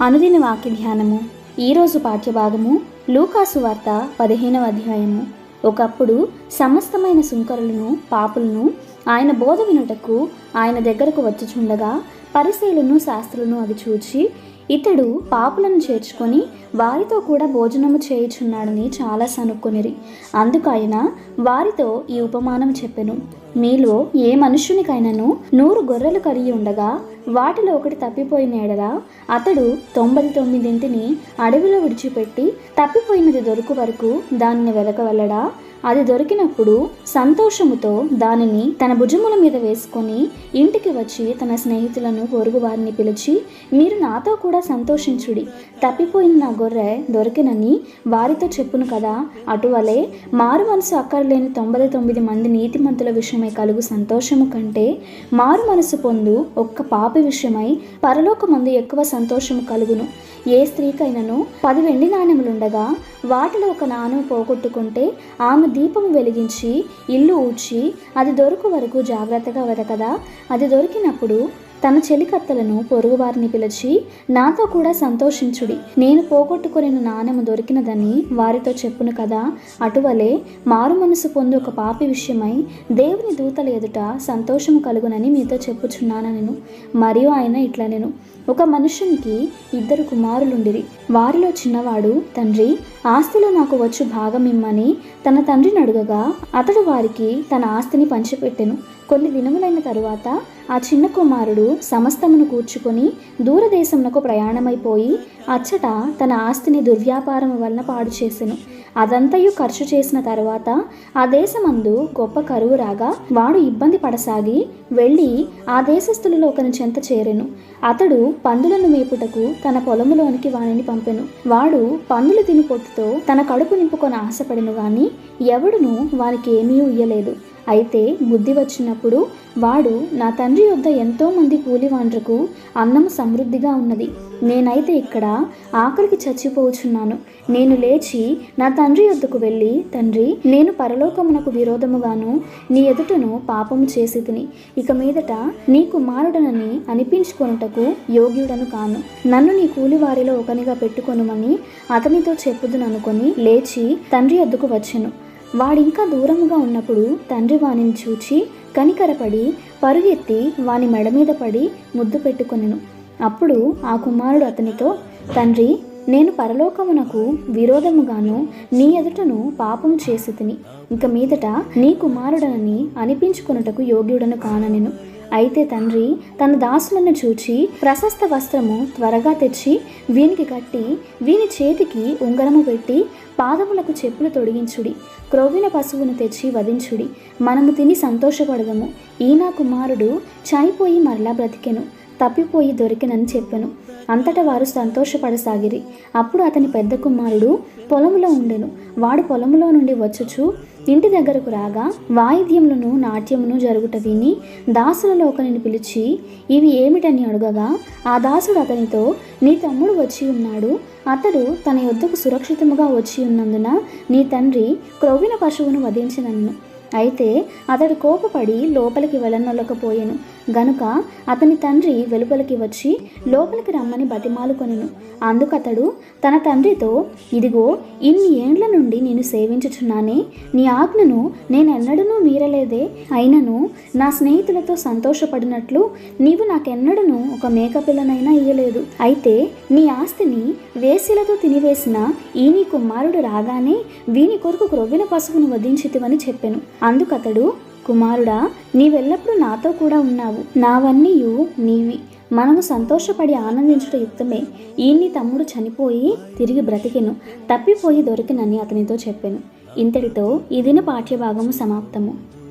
అనుదిన వాక్య ధ్యానము ఈరోజు పాఠ్యభాగము లూకాసు వార్త పదిహేనవ అధ్యాయము. ఒకప్పుడు సమస్తమైన సుంకరులను పాపులను ఆయన బోధ వినుటకు ఆయన దగ్గరకు వచ్చుచుండగా పరిశీలను శాస్త్రులను అది చూచి ఇతడు పాపులను చేర్చుకొని వారితో కూడా భోజనము చేయుచున్నాడని చాలా సనుక్కొనిరి అందుకు ఆయన వారితో ఈ ఉపమానం చెప్పెను. మీలో ఏ మనుష్యునికైనాను నూరు గొర్రెలు కలిగి ఉండగా వాటిలో ఒకటి తప్పిపోయిన ఎడల అతడు తొంభై తొమ్మిదింటిని అడవిలో విడిచిపెట్టి తప్పిపోయినది దొరుకు వరకు దానిని వెలక వెళ్ళడా? అది దొరికినప్పుడు సంతోషముతో దానిని తన భుజముల మీద వేసుకొని ఇంటికి వచ్చి తన స్నేహితులను పొరుగు వారిని పిలిచి మీరు నాతో కూడా సంతోషించుడి. తప్పిపోయిన నా గొర్రె దొరికినని వారితో చెప్పును కదా. అటువలే మారు మనసు అక్కర్లేని తొంభై తొమ్మిది మంది నీతిమంతుల విషయమై కలుగు సంతోషము కంటే మారు మనసు పొందు ఒక్క పాపి విషయమై పరలోకమందు ఎక్కువ సంతోషము కలుగును. ఏ స్త్రీకైనను పది వెండి నాణ్యములుండగా వాటిలో ఒక నాణ్యం పోగొట్టుకుంటే ఆమె దీపం వెలిగించి ఇల్లు ఊడ్చి అది దొరకు వరకు జాగ్రత్తగా వెతకదా? అది దొరికినప్పుడు తన చెలికత్తలను పొరుగువారిని పిలిచి నాతో కూడా సంతోషించుడి. నేను పోగొట్టుకుని నాణెము దొరికినదని వారితో చెప్పును కదా. అటువలే మారు మనసు పొంది ఒక పాపి విషయమై దేవుని దూతల ఎదుట సంతోషము కలుగునని మీతో చెప్పుచున్నాను నేను మరియు ఆయన ఇట్లా నేను ఒక మనుషునికి ఇద్దరు కుమారులుండిరి. వారిలో చిన్నవాడు తండ్రి ఆస్తిలో నాకు వచ్చు భాగం ఇమ్మని తన తండ్రిని అడుగగా అతడు వారికి తన ఆస్తిని పంచిపెట్టెను. కొన్ని దినములైన తరువాత ఆ చిన్న కుమారుడు సమస్తమును కూర్చుకొని దూరదేశమునకు ప్రయాణమైపోయి అచ్చట తన ఆస్తిని దుర్వ్యాపారం వలన పాడు చేసెను. అదంతయు ఖర్చు చేసిన తర్వాత ఆ దేశమందు గొప్ప కరువు రాగా వాడు ఇబ్బంది పడసాగి వెళ్ళి ఆ దేశస్థులలో ఒకని చెంత చేరెను. అతడు పందులను మేపుటకు తన పొలములోనికి వాణిని పంపెను. వాడు పందులు తిని పొట్టు తన కడుపు నింపుకొని ఆశపడిను గాని ఎవడును వానికి ఏమీ ఉయ్యలేదు. అయితే బుద్ధి వచ్చినప్పుడు వాడు నా తండ్రి యొద్ద ఎంతోమంది కూలివాండ్రకు అన్నం సమృద్ధిగా ఉన్నది. నేనైతే ఇక్కడ ఆకలికి చచ్చిపోచున్నాను. నేను లేచి నా తండ్రి యొద్దకు వెళ్ళి తండ్రి నేను పరలోకమునకు విరోధముగాను నీ ఎదుటను పాపము చేసి తిని ఇక మీదట నీ కుమారుడనని అనిపించుకొనుటకు యోగ్యుడను కాను. నన్ను నీ కూలివారిలో ఒకనిగా పెట్టుకొనుమని అతనితో చెప్పుదుననుకొని లేచి తండ్రి యొద్దకు వచ్చెను. వాడింకా దూరముగా ఉన్నప్పుడు తండ్రి వానిని చూచి కనికరపడి పరుగెత్తి వాని మెడ మీద పడి ముద్దు పెట్టుకొనెను. అప్పుడు ఆ కుమారుడు అతనితో తండ్రి నేను పరలోకమునకు విరోధముగాను నీ ఎదుటను పాపం చేసి తిని ఇంక మీదట నీ కుమారుడనని అనిపించుకొనుటకు యోగ్యుడను కాననెను. అయితే తండ్రి తన దాసులను చూచి ప్రశస్త వస్త్రము త్వరగా తెచ్చి వీనికి కట్టి వీని చేతికి ఉంగరము పెట్టి పాదములకు చెప్పులు తొడిగించుడి. క్రోవిన పశువును తెచ్చి వధించుడి. మనము తిని సంతోషపడదము. ఈనా కుమారుడు చనిపోయి మరలా బ్రతికెను. తప్పిపోయి దొరికినని చెప్పెను. అంతటా వారు సంతోషపడసాగిరి. అప్పుడు అతని పెద్ద కుమారుడు పొలంలో ఉండెను. వాడు పొలంలో నుండి వచ్చుచు ఇంటి దగ్గరకు రాగా వాయిద్యములను నాట్యమును జరుగుట విని దాసులలో ఒకరిని పిలిచి ఇవి ఏమిటని అడగగా ఆ దాసుడు అతనితో నీ తమ్ముడు వచ్చి ఉన్నాడు. అతడు తన యొద్దకు సురక్షితముగా వచ్చి ఉన్నందున నీ తండ్రి క్రొవ్విన పశువును వధించినన్ను అయితే అతడు కోపపడి లోపలికి వెళ్ళనొల్లకపోయాను. గనుక అతని తండ్రి వెలుపలికి వచ్చి లోపలికి రమ్మని బతిమాలుకొనెను. అందుకతడు తన తండ్రితో ఇదిగో ఇన్ని ఏండ్ల నుండి నేను సేవించుచున్నానే నీ ఆజ్ఞను నేనెన్నడనూ మీరలేదే. అయినను నా స్నేహితులతో సంతోషపడినట్లు నీవు నాకెన్నడను ఒక మేకపిల్లనైనా ఇయ్యలేదు. అయితే నీ ఆస్తిని వేసిలతో తినివేసిన ఈ నీ కుమారుడు రాగానే వీని కొరకు క్రొవ్విన పశువును వధించితివని చెప్పెను. అందుకతడు కుమారుడా నీవెల్లప్పుడూ నాతో కూడా ఉన్నావు. నావన్నీయు నీవి. మనము సంతోషపడి ఆనందించుట యుక్తమే. ఈయన్ని తమ్ముడు చనిపోయి తిరిగి బ్రతికెను. తప్పిపోయి దొరికినని అతనితో చెప్పాను. ఇంతటితో ఈ దిన పాఠ్యభాగము సమాప్తము.